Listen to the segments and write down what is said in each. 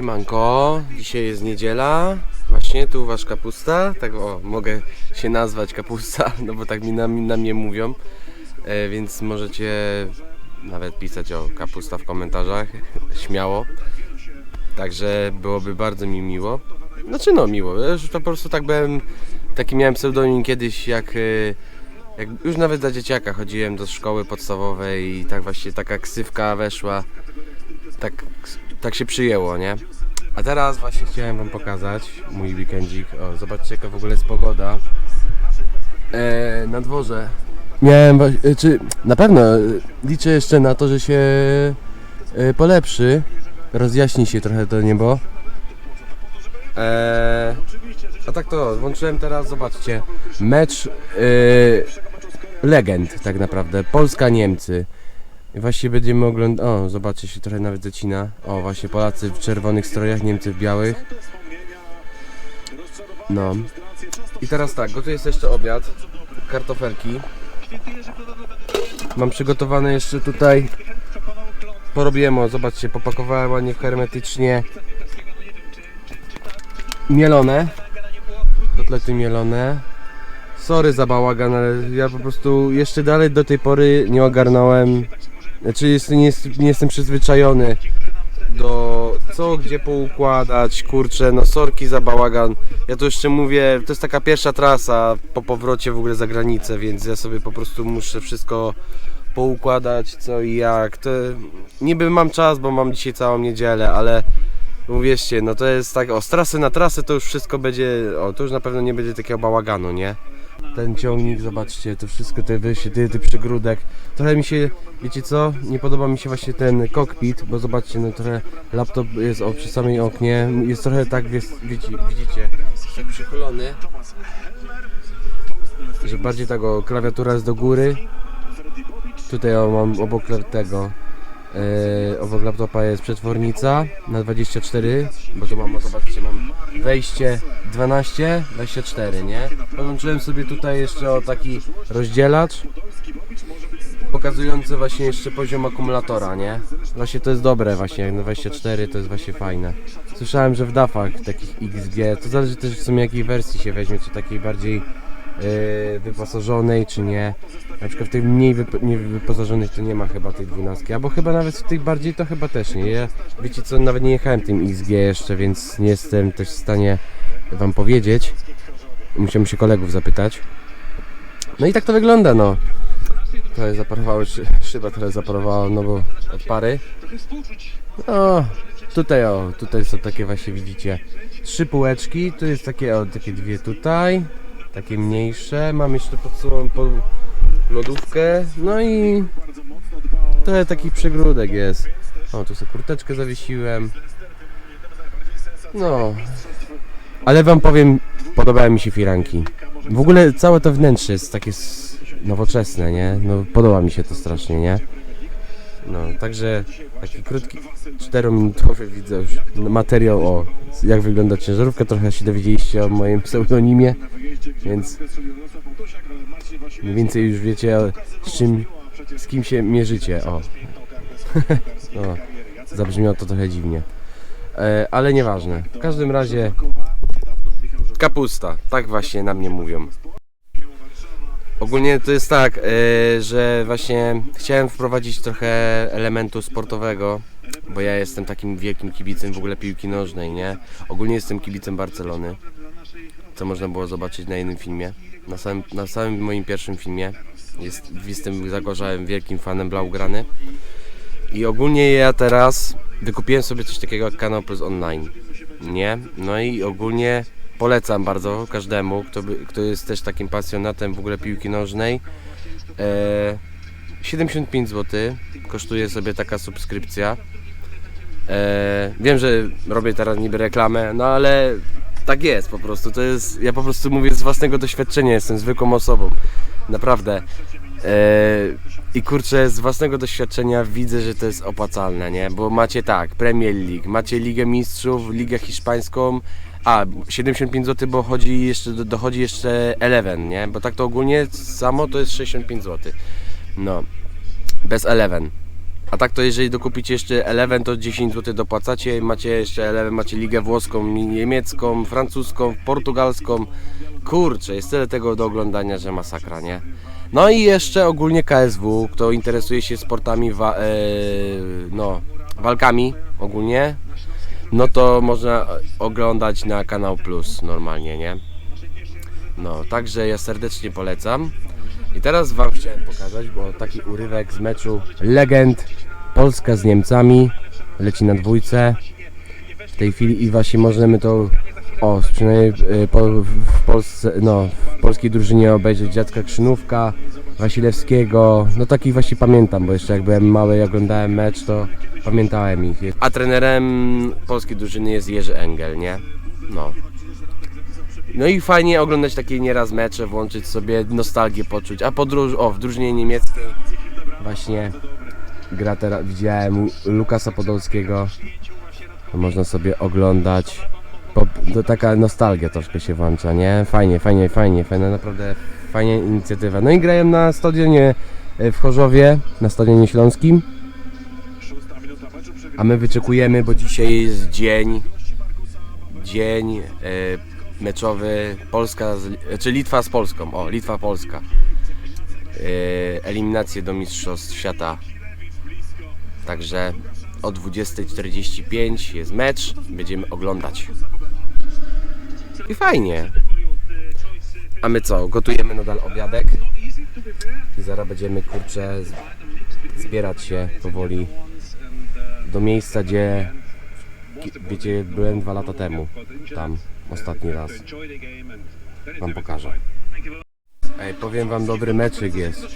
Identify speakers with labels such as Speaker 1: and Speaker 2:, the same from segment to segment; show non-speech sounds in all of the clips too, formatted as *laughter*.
Speaker 1: Siemanko, dzisiaj jest niedziela, właśnie tu wasz kapusta, tak o, mogę się nazwać kapusta, *laughs* no bo tak mi na, na mnie mówią, e, więc możecie nawet pisać o kapusta w komentarzach, *laughs* śmiało, także byłoby bardzo mi miło, znaczy no miło, już po prostu tak byłem, taki miałem pseudonim kiedyś jak, e, jak już nawet za dzieciaka chodziłem do szkoły podstawowej i tak właśnie taka ksywka weszła, tak, tak się przyjęło, nie? A teraz właśnie chciałem wam pokazać mój weekendzik. O, zobaczcie jaka w ogóle jest pogoda. E, na dworze. Miałem, wa- e, czy na pewno e, liczę jeszcze na to, że się e, polepszy. Rozjaśni się trochę to niebo. E, a tak to, włączyłem teraz, zobaczcie, mecz e, legend tak naprawdę. Polska-Niemcy. I właśnie będziemy oglądać. O, zobaczcie się trochę nawet zacina. O, właśnie Polacy w czerwonych strojach, Niemcy w białych. No. I teraz tak, gotuję jest jeszcze obiad. Kartofelki. Mam przygotowane jeszcze tutaj. Porobiłem, o, zobaczcie, popakowałem ładnie hermetycznie. Mielone. Kotlety mielone. Sorry za bałagan, ale ja po prostu jeszcze dalej do tej pory nie ogarnąłem znaczy jest, nie, jest, nie jestem przyzwyczajony do co gdzie poukładać, kurczę, no sorki za bałagan. Ja to jeszcze mówię, to jest taka pierwsza trasa po powrocie w ogóle za granicę, więc ja sobie po prostu muszę wszystko poukładać, co i jak. To niby mam czas, bo mam dzisiaj całą niedzielę, ale uwierzcie, no to jest tak, o z trasy na trasę to już wszystko będzie, o to już na pewno nie będzie takiego bałaganu, nie? Ten ciągnik, zobaczcie, to wszystko te wyjście, ty, przygródek. Trochę mi się, wiecie co, nie podoba mi się właśnie ten kokpit, bo zobaczcie, no trochę laptop jest o, przy samej oknie, jest trochę tak, wiesz, wiecie, widzicie, jest tak przychylony, że bardziej tak o, klawiatura jest do góry. Tutaj o, mam obok tego, Yy, obok laptopa jest przetwornica na 24, bo tu mam, zobaczcie, mam wejście 12, 24, nie? Podłączyłem sobie tutaj jeszcze o taki rozdzielacz pokazujący właśnie jeszcze poziom akumulatora, nie? Właśnie to jest dobre właśnie, jak na 24 to jest właśnie fajne. Słyszałem, że w DAFach takich XG, to zależy też w sumie jakiej wersji się weźmie, czy takiej bardziej yy, wyposażonej, czy nie. Na przykład w tych mniej wyp- nie wyposażonych to nie ma chyba tej 12, albo chyba nawet w tych bardziej to chyba też nie. Ja, wiecie co, nawet nie jechałem tym XG jeszcze, więc nie jestem też w stanie wam powiedzieć. Musiałem się kolegów zapytać. No i tak to wygląda, no. Tutaj zaparowały, szy- szyba teraz zaparowała, no bo od pary. O, tutaj o, tutaj są takie właśnie widzicie trzy półeczki, tu jest takie o, takie dwie tutaj, takie mniejsze, mam jeszcze pod sobą po lodówkę, no i trochę takich przegródek jest. O, tu sobie kurteczkę zawiesiłem. No, ale wam powiem, podobają mi się firanki. W ogóle całe to wnętrze jest takie nowoczesne, nie? No podoba mi się to strasznie, nie? No, także taki krótki, czterominutowy widzę już materiał o jak wygląda ciężarówka. Trochę się dowiedzieliście o moim pseudonimie, więc mniej więcej już wiecie z czym, z kim się mierzycie. O, *laughs* no, zabrzmiało to trochę dziwnie. E, ale nieważne. W każdym razie kapusta, tak właśnie na mnie mówią. Ogólnie to jest tak, e, że właśnie chciałem wprowadzić trochę elementu sportowego, bo ja jestem takim wielkim kibicem w ogóle piłki nożnej, nie? Ogólnie jestem kibicem Barcelony, co można było zobaczyć na jednym filmie. Na samym, na samym moim pierwszym filmie jest, jestem zagorzałym wielkim fanem Blaugrany. I ogólnie ja teraz wykupiłem sobie coś takiego jak Kanał Plus Online, nie? No i ogólnie polecam bardzo każdemu, kto, by, kto jest też takim pasjonatem w ogóle piłki nożnej. E, 75 zł kosztuje sobie taka subskrypcja. E, wiem, że robię teraz niby reklamę, no ale tak jest po prostu. To jest, ja po prostu mówię z własnego doświadczenia, jestem zwykłą osobą. Naprawdę. E, I kurczę, z własnego doświadczenia widzę, że to jest opłacalne, nie? Bo macie tak, Premier League, macie Ligę Mistrzów, Ligę Hiszpańską, a 75 zł, bo chodzi jeszcze, do- dochodzi jeszcze Eleven, nie? Bo tak to ogólnie samo to jest 65 zł. No, bez Eleven. A tak to jeżeli dokupicie jeszcze Eleven, to 10 zł dopłacacie. Macie jeszcze Eleven, macie ligę włoską, niemiecką, francuską, portugalską. Kurczę, jest tyle tego do oglądania, że masakra, nie? No i jeszcze ogólnie KSW, kto interesuje się sportami, wa- e, no, walkami ogólnie, no to można oglądać na Kanał Plus normalnie, nie? No, także ja serdecznie polecam. I teraz Wam chciałem pokazać, bo taki urywek z meczu legend Polska z Niemcami leci na dwójce w tej chwili i właśnie możemy to o, przynajmniej y, po, w Polsce, no, w polskiej drużynie obejrzeć Dziadka Krzynówka, Wasilewskiego, no takich właśnie pamiętam, bo jeszcze jak byłem mały i oglądałem mecz, to pamiętałem ich. A trenerem polskiej drużyny jest Jerzy Engel, nie? No. No i fajnie oglądać takie nieraz mecze, włączyć sobie nostalgię poczuć. A podróż, o, w drużynie niemieckiej właśnie gra teraz, widziałem Lukasa Podolskiego. Można sobie oglądać. To taka nostalgia troszkę się włącza, nie? Fajnie, fajnie, fajnie, fajna, naprawdę fajna inicjatywa. No i grają na stadionie e, w Chorzowie, na stadionie śląskim. A my wyczekujemy, bo dzisiaj jest dzień, dzień e, meczowy Polska, z, czy Litwa z Polską, o Litwa Polska. E, eliminacje do Mistrzostw Świata. Także o 20.45 jest mecz, będziemy oglądać. I fajnie. A my co, gotujemy nadal obiadek i zaraz będziemy kurczę zbierać się powoli do miejsca, gdzie wiecie, byłem dwa lata temu, tam ostatni raz. Wam pokażę. Ej, powiem wam, dobry meczyk jest.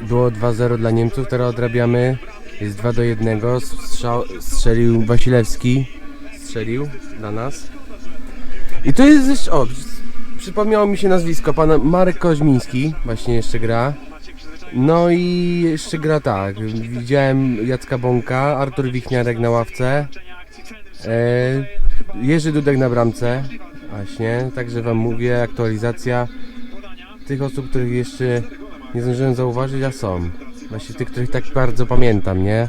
Speaker 1: Było 2-0 dla Niemców, teraz odrabiamy. Jest 2 do 1. Strzał, strzelił Wasilewski. Strzelił dla nas. I to jest jeszcze. O, przypomniało mi się nazwisko. Pan Marek Koźmiński właśnie jeszcze gra. No i jeszcze gra tak. Widziałem Jacka Bąka, Artur Wichniarek na ławce. E, Jerzy Dudek na bramce. Właśnie, także wam mówię, aktualizacja tych osób, których jeszcze nie zdążyłem zauważyć, a są. Właśnie tych, których tak bardzo pamiętam, nie?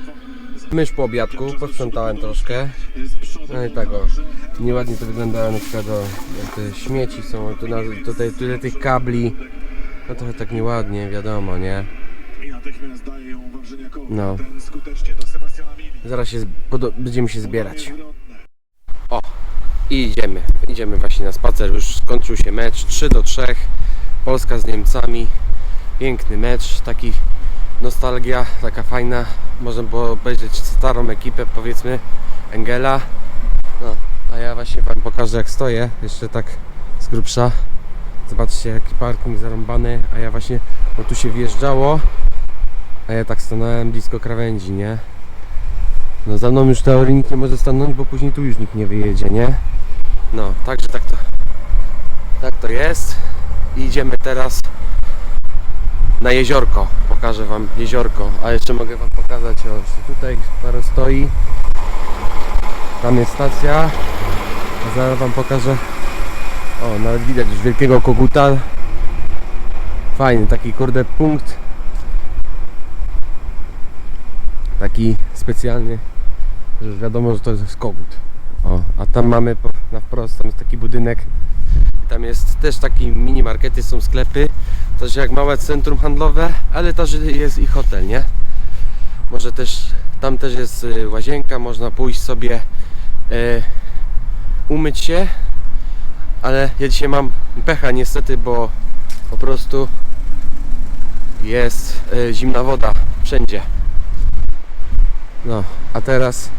Speaker 1: Mysz po obiadku, posprzątałem troszkę. No i tak o, nieładnie to wyglądało na przykład o, te śmieci są, tu na, tutaj tyle tych kabli. No trochę tak nieładnie, wiadomo, nie? No. Zaraz się, będziemy się zbierać.
Speaker 2: Wyrodne.
Speaker 1: I idziemy, idziemy właśnie na spacer, już skończył się mecz 3 do 3, Polska z Niemcami, piękny mecz, taki nostalgia, taka fajna, można było obejrzeć starą ekipę powiedzmy Engela, no, a ja właśnie Wam pokażę jak stoję, jeszcze tak z grubsza, zobaczcie jaki parking zarąbany, a ja właśnie, bo tu się wjeżdżało, a ja tak stanąłem blisko krawędzi, nie? No za mną już teorii nikt nie może stanąć, bo później tu już nikt nie wyjedzie, nie? No, także tak to tak to jest. I idziemy teraz na jeziorko. Pokażę wam jeziorko, a jeszcze mogę wam pokazać, o, tutaj parę stoi. Tam jest stacja. A zaraz wam pokażę. O, nawet widać już wielkiego koguta. Fajny, taki kurde punkt. Taki specjalny że wiadomo, że to jest kogut. O, a tam mamy na wprost, tam jest taki budynek. Tam jest też taki mini markety, są sklepy. Też jak małe centrum handlowe, ale też jest i hotel, nie? Może też, tam też jest y, łazienka, można pójść sobie y, umyć się. Ale ja dzisiaj mam pecha niestety, bo po prostu jest y, zimna woda wszędzie. No, a teraz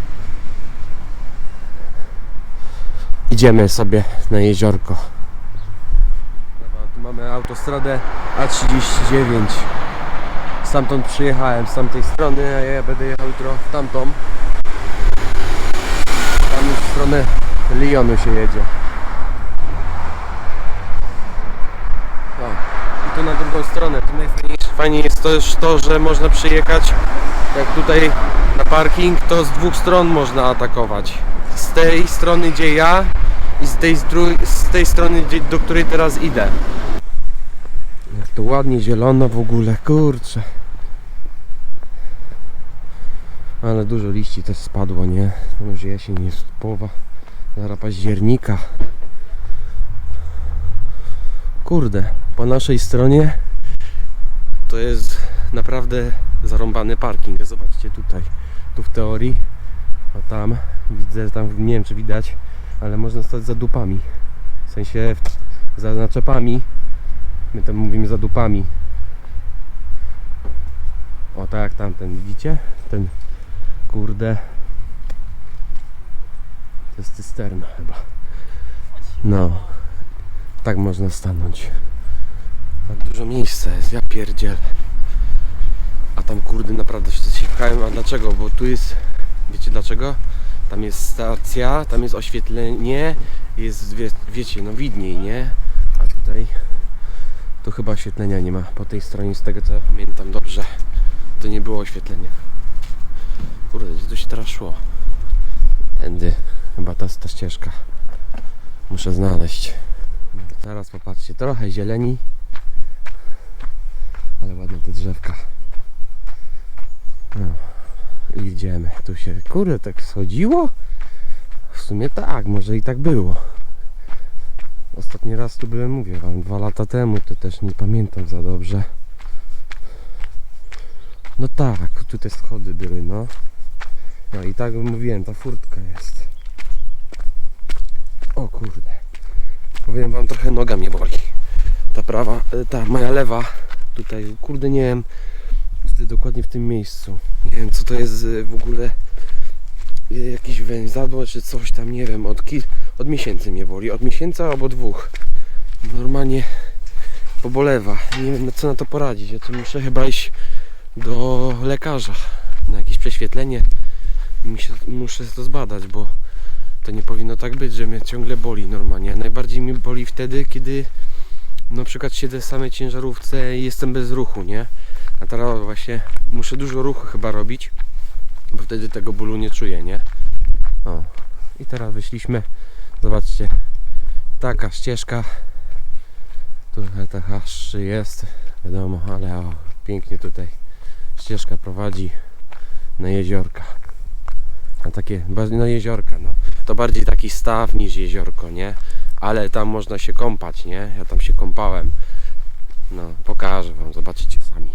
Speaker 1: idziemy sobie na jeziorko. Mamy autostradę A39. Stamtąd przyjechałem, z tamtej strony, a ja będę jechał jutro w tamtą. Tam już w stronę Lyonu się jedzie. O, i tu na drugą stronę. Tu najfajniejsze fajnie jest też to, że można przyjechać jak tutaj na parking, to z dwóch stron można atakować. Z tej strony gdzie ja i z tej, z tej strony do której teraz idę. Jak to ładnie zielono w ogóle, kurczę. Ale dużo liści też spadło, nie? No Już jesień jest połowa, zaraz października. Kurde, po naszej stronie to jest naprawdę zarąbany parking. Zobaczcie tutaj, tu w teorii, a tam widzę, tam nie wiem czy widać, ale można stać za dupami. W sensie za naczepami. My tam mówimy za dupami. O tak tamten, widzicie? Ten kurde. To jest cysterna chyba. No. Tak można stanąć. Tak dużo miejsca jest, ja pierdziel. A tam kurde naprawdę się pchałem, a dlaczego? Bo tu jest, wiecie dlaczego? Tam jest stacja, tam jest oświetlenie, jest, wie, wiecie, no widniej, nie? A tutaj tu chyba oświetlenia nie ma. Po tej stronie, z tego co ja pamiętam dobrze, to nie było oświetlenia. Kurde, gdzie tu się teraz szło? Tędy, chyba ta, ta ścieżka. Muszę znaleźć. Teraz popatrzcie, trochę zieleni, ale ładne te drzewka. No idziemy. Tu się, kurde, tak schodziło? W sumie tak, może i tak było. Ostatni raz tu byłem, mówię wam, dwa lata temu, to też nie pamiętam za dobrze. No tak, tu te schody były, no. No i tak mówiłem, ta furtka jest. O kurde. Powiem wam, trochę noga mnie boli. Ta prawa, e, ta moja lewa, tutaj, kurde, nie wiem, dokładnie w tym miejscu. Nie wiem, co to jest e, w ogóle. e, Jakieś węzadło, czy coś tam, nie wiem, od, kil, od miesięcy mnie boli. Od miesięcy albo dwóch. Normalnie pobolewa. Nie wiem, co na to poradzić. Ja to muszę chyba iść do lekarza na jakieś prześwietlenie. Się, muszę to zbadać, bo to nie powinno tak być, że mnie ciągle boli normalnie. Najbardziej mi boli wtedy, kiedy na przykład siedzę w samej ciężarówce i jestem bez ruchu, nie? A teraz właśnie muszę dużo ruchu chyba robić, bo wtedy tego bólu nie czuję, nie? O, i teraz wyszliśmy. Zobaczcie, taka ścieżka. Trochę ta haszczy jest, wiadomo, ale o, pięknie tutaj ścieżka prowadzi na jeziorka. Na takie, na jeziorka, no. To bardziej taki staw niż jeziorko, nie? Ale tam można się kąpać, nie? Ja tam się kąpałem. No, pokażę wam, zobaczycie sami.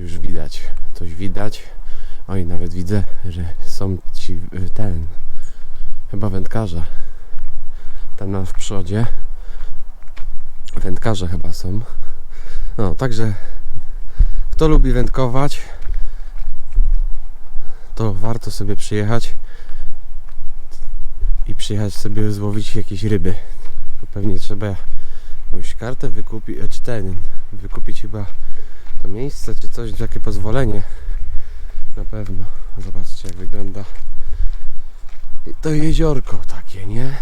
Speaker 1: Już widać, coś widać. Oj, nawet widzę, że są ci, y, ten, chyba wędkarze. Tam na w przodzie. Wędkarze chyba są. No, także kto lubi wędkować, to warto sobie przyjechać i przyjechać sobie złowić jakieś ryby. To pewnie trzeba jakąś kartę wykupić, czy ten, wykupić chyba miejsce, czy coś, takie pozwolenie. Na pewno. Zobaczcie jak wygląda I to jeziorko takie, nie?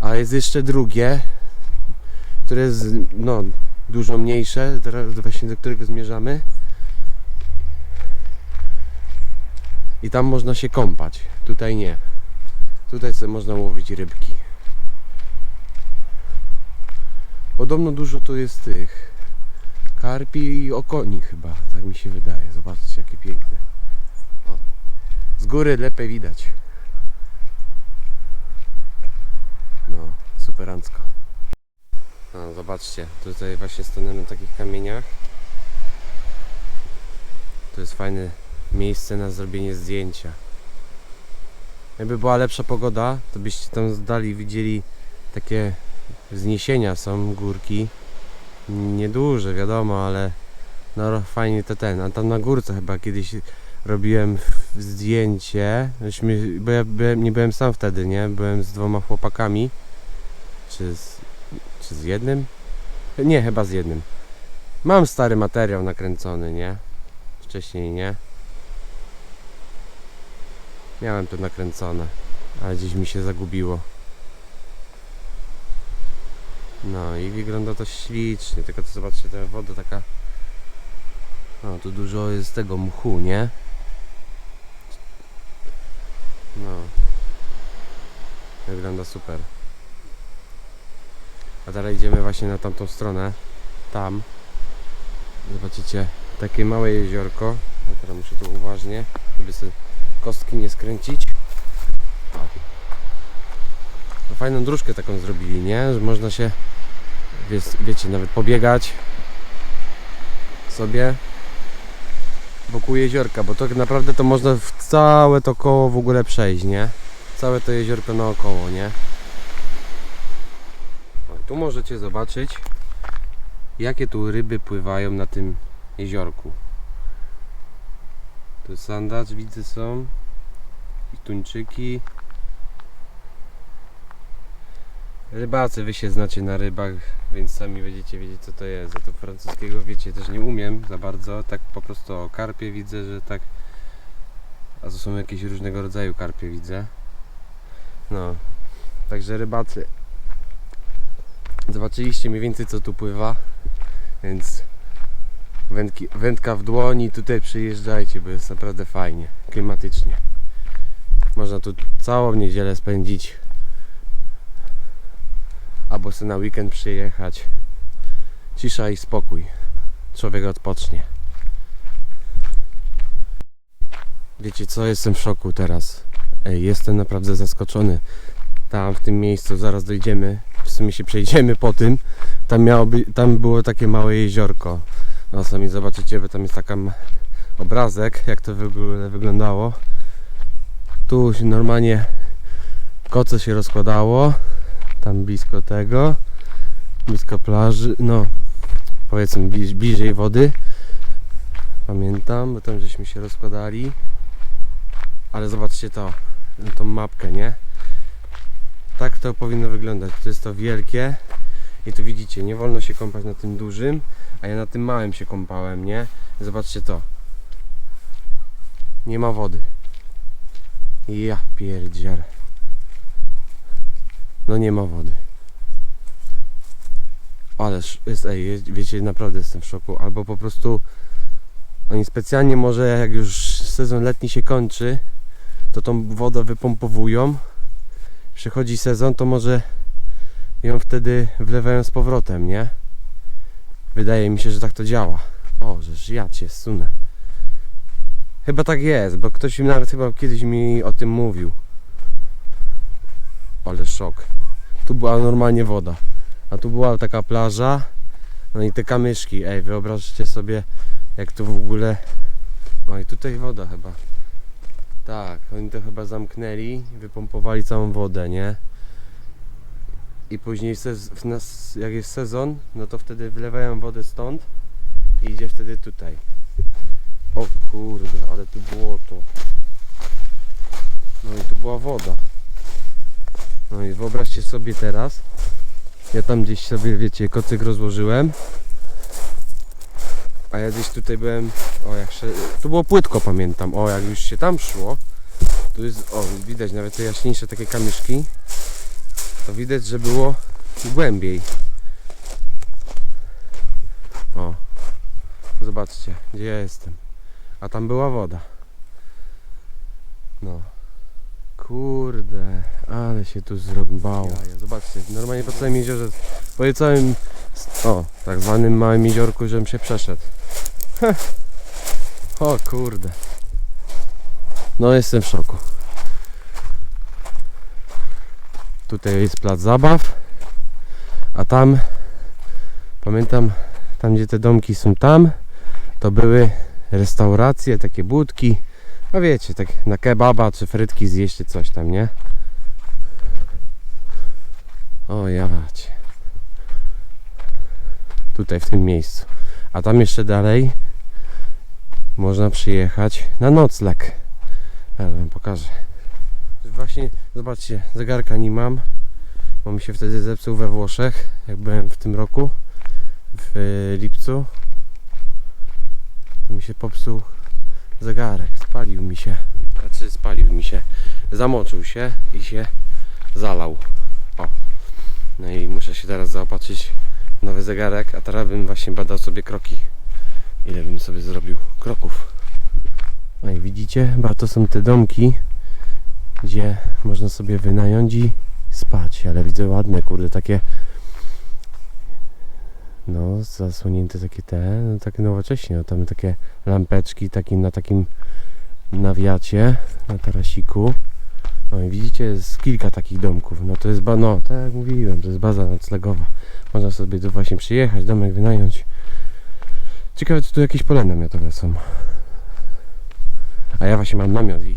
Speaker 1: A jest jeszcze drugie, które jest no, dużo mniejsze, teraz właśnie do którego zmierzamy. I tam można się kąpać. Tutaj nie. Tutaj sobie można łowić rybki. Podobno dużo tu jest tych karpi i okoni chyba, tak mi się wydaje. Zobaczcie jakie piękne. Z góry lepiej widać. No, superancko. No, zobaczcie, tutaj właśnie stanę na takich kamieniach. To jest fajne miejsce na zrobienie zdjęcia. Jakby była lepsza pogoda, to byście tam zdali, widzieli takie wzniesienia są, górki. Nieduże, wiadomo, ale no fajnie to ten. A tam na górce chyba kiedyś robiłem zdjęcie, bo ja byłem, nie byłem sam wtedy, nie? Byłem z dwoma chłopakami. Czy z, czy z jednym? Nie, chyba z jednym. Mam stary materiał nakręcony, nie? Wcześniej, nie? Miałem to nakręcone, ale gdzieś mi się zagubiło. No i wygląda to ślicznie, tylko to zobaczcie, ta woda taka... No, tu dużo jest tego mchu, nie? No. Wygląda super. A teraz idziemy właśnie na tamtą stronę. Tam. Zobaczycie takie małe jeziorko. Ja teraz muszę to uważnie, żeby sobie kostki nie skręcić. No, fajną dróżkę taką zrobili, nie? Że można się, wiesz, wiecie, nawet pobiegać sobie wokół jeziorka, bo tak naprawdę to można w całe to koło w ogóle przejść, nie? Całe to jeziorko naokoło, nie? Tu możecie zobaczyć jakie tu ryby pływają na tym jeziorku. Tu sandacz widzę są i tuńczyki. Rybacy, wy się znacie na rybach, więc sami będziecie wiedzieć co to jest. Za to francuskiego wiecie też nie umiem za bardzo. Tak po prostu o karpie widzę, że tak. A to są jakieś różnego rodzaju karpie widzę. No. Także rybacy. Zobaczyliście mniej więcej co tu pływa. Więc wędki, wędka w dłoni, tutaj przyjeżdżajcie, bo jest naprawdę fajnie, klimatycznie. Można tu całą niedzielę spędzić. Albo sobie na weekend przyjechać. Cisza i spokój. Człowiek odpocznie. Wiecie co, jestem w szoku teraz. Ej, jestem naprawdę zaskoczony. Tam w tym miejscu zaraz dojdziemy. W sumie się przejdziemy po tym. Tam, miało by, tam było takie małe jeziorko. No sami zobaczycie, bo tam jest taki obrazek, jak to w ogóle wyglądało. Tu się normalnie koce się rozkładało. Tam blisko tego. Blisko plaży. No, powiedzmy bliż, bliżej wody. Pamiętam, bo tam żeśmy się rozkładali. Ale zobaczcie to, tą mapkę, nie? Tak to powinno wyglądać. To jest to wielkie. I tu widzicie, nie wolno się kąpać na tym dużym, a ja na tym małym się kąpałem, nie? Zobaczcie to. Nie ma wody. Ja pierdziel. No nie ma wody. Ależ jest, ej, wiecie, naprawdę jestem w szoku. Albo po prostu oni specjalnie może jak już sezon letni się kończy, to tą wodę wypompowują. Przychodzi sezon, to może ją wtedy wlewają z powrotem, nie? Wydaje mi się, że tak to działa. O, że ja cię sunę. Chyba tak jest, bo ktoś mi nawet chyba kiedyś mi o tym mówił. Ale szok. Tu była normalnie woda. A tu była taka plaża. No i te kamyszki. Ej, wyobraźcie sobie, jak tu w ogóle. Oj, tutaj woda chyba. Tak, oni to chyba zamknęli, wypompowali całą wodę, nie? i później jak jest sezon, no to wtedy wylewają wodę stąd i idzie wtedy tutaj. O kurde, ale tu było to. No i tu była woda. No i wyobraźcie sobie teraz, ja tam gdzieś sobie, wiecie, kocyk rozłożyłem, a ja gdzieś tutaj byłem, o jak się, tu było płytko pamiętam, o jak już się tam szło, tu jest, o widać nawet te jaśniejsze takie kamyszki, to widać, że było głębiej. O, zobaczcie, gdzie ja jestem. A tam była woda. No. Kurde, ale się tu zrąbało. Zobaczcie, normalnie po całym jeziorze, po całym, o, tak zwanym małym jeziorku, żebym się przeszedł. Heh. O kurde. No jestem w szoku. Tutaj jest plac zabaw, a tam, pamiętam, tam gdzie te domki są tam, to były restauracje, takie budki, a wiecie, tak na kebaba czy frytki zjeść coś tam, nie? O ja macie. Tutaj w tym miejscu. A tam jeszcze dalej można przyjechać na nocleg. Ja wam pokażę. Właśnie, zobaczcie, zegarka nie mam. Bo mi się wtedy zepsuł we Włoszech, jak byłem w tym roku, w lipcu. To mi się popsuł zegarek, spalił mi się. Znaczy spalił mi się, zamoczył się i się zalał. O. No i muszę się teraz zaopatrzyć w nowy zegarek, a teraz bym właśnie badał sobie kroki. Ile bym sobie zrobił kroków. No i widzicie, to są te domki, gdzie można sobie wynająć i spać, ale widzę ładne, kurde, takie No, zasłonięte takie te, no takie nowocześnie, no, tam takie lampeczki taki, na takim nawiacie, na tarasiku. No i widzicie, jest kilka takich domków. No to jest, ba- no tak jak mówiłem, to jest baza noclegowa. Można sobie tu właśnie przyjechać, domek wynająć. Ciekawe, czy tu jakieś pola namiotowe są. A ja właśnie mam namiot i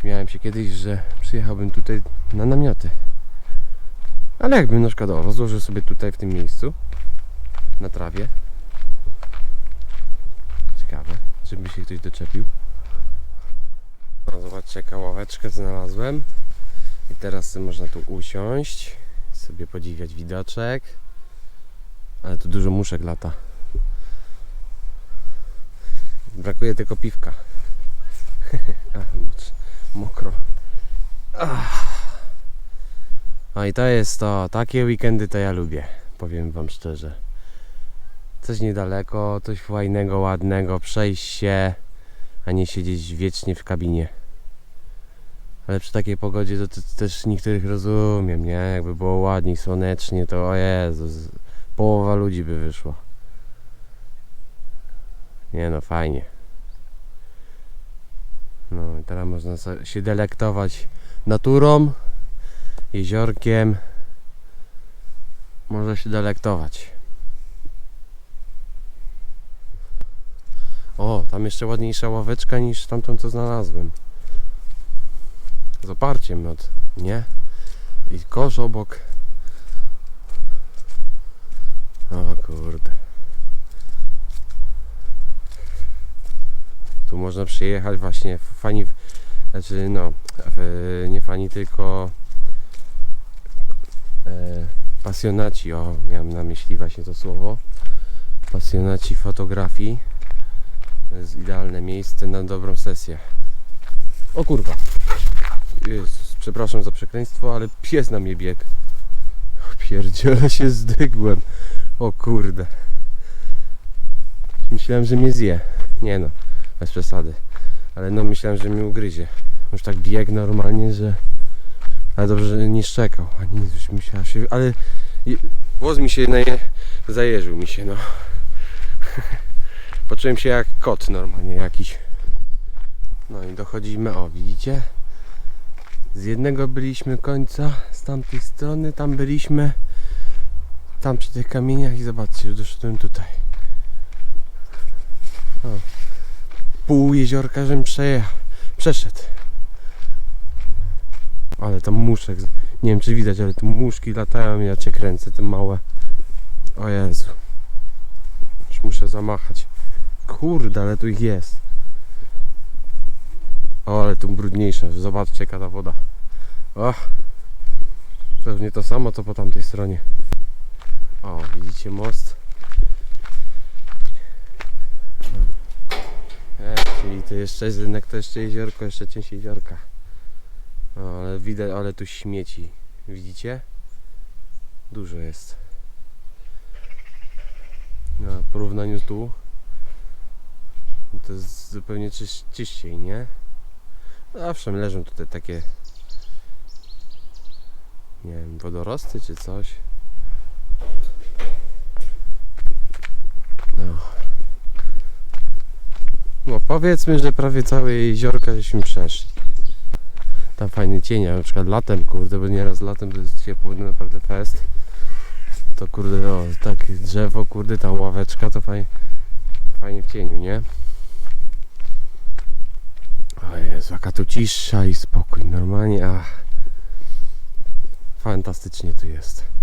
Speaker 1: śmiałem się kiedyś, że przyjechałbym tutaj na namioty. Ale jakbym na przykład o, rozłożył sobie tutaj w tym miejscu na trawie. Ciekawe, czy by się ktoś doczepił. No, zobaczcie, jaka ławeczkę znalazłem. I teraz można tu usiąść, sobie podziwiać widoczek. Ale tu dużo muszek lata. Brakuje tylko piwka. *laughs* Ach, mokro. Ach. No i to jest to, takie weekendy to ja lubię, powiem wam szczerze. Coś niedaleko, coś fajnego, ładnego, przejść się, a nie siedzieć wiecznie w kabinie. Ale przy takiej pogodzie to, to też niektórych rozumiem, nie? Jakby było ładniej, słonecznie, to o Jezus, połowa ludzi by wyszło. Nie no, fajnie. No i teraz można się delektować naturą, jeziorkiem. Można się delektować. O, tam jeszcze ładniejsza ławeczka niż tamtą co znalazłem. Z oparciem od, nie? I kosz obok. O kurde. Tu można przyjechać właśnie fani, znaczy no, nie fani tylko e, pasjonaci, o miałem na myśli właśnie to słowo. Pasjonaci fotografii. To jest idealne miejsce na dobrą sesję. O kurwa. Jezus, przepraszam za przekleństwo, ale pies na mnie biegł. Pierdziele się zdygłem. O kurde. Myślałem, że mnie zje. Nie no, bez przesady. Ale no myślałem, że mnie ugryzie. Już tak biegł normalnie, że... Ale dobrze, że nie szczekał. Ani już musiała się... Ale... Włos mi się naje... zajeżył mi się, no. *laughs* Poczułem się jak kot normalnie jakiś. No i dochodzimy, o widzicie? Z jednego byliśmy końca, z tamtej strony, tam byliśmy. Tam przy tych kamieniach i zobaczcie, już doszedłem tutaj. O. Pół jeziorka, żem przejechał, przeszedł. Ale tam muszek, nie wiem czy widać, ale tu muszki latają i ja cię kręcę, te małe. O Jezu. Już muszę zamachać. Kurde, ale tu ich jest. O, ale tu brudniejsza. Zobaczcie, jaka ta woda. O, to już nie to samo, co po tamtej stronie. O, widzicie most? E, czyli to jeszcze jest jednak to jeszcze jeziorko, jeszcze część jeziorka. O, ale widać, ale tu śmieci. Widzicie? Dużo jest. No, w porównaniu tu to jest zupełnie czyś, czyściej, nie? Zawsze leżą tutaj takie nie wiem, wodorosty czy coś. No. No powiedzmy, że prawie całe jeziorka żeśmy przeszli. Tam fajny cień, na przykład latem, kurde, bo nieraz latem to jest ciepło, no naprawdę fest. To kurde, o, takie drzewo, kurde, tam ławeczka, to fajnie, fajnie w cieniu, nie? O Jezu, jaka tu cisza i spokój, normalnie, ach. Fantastycznie tu jest.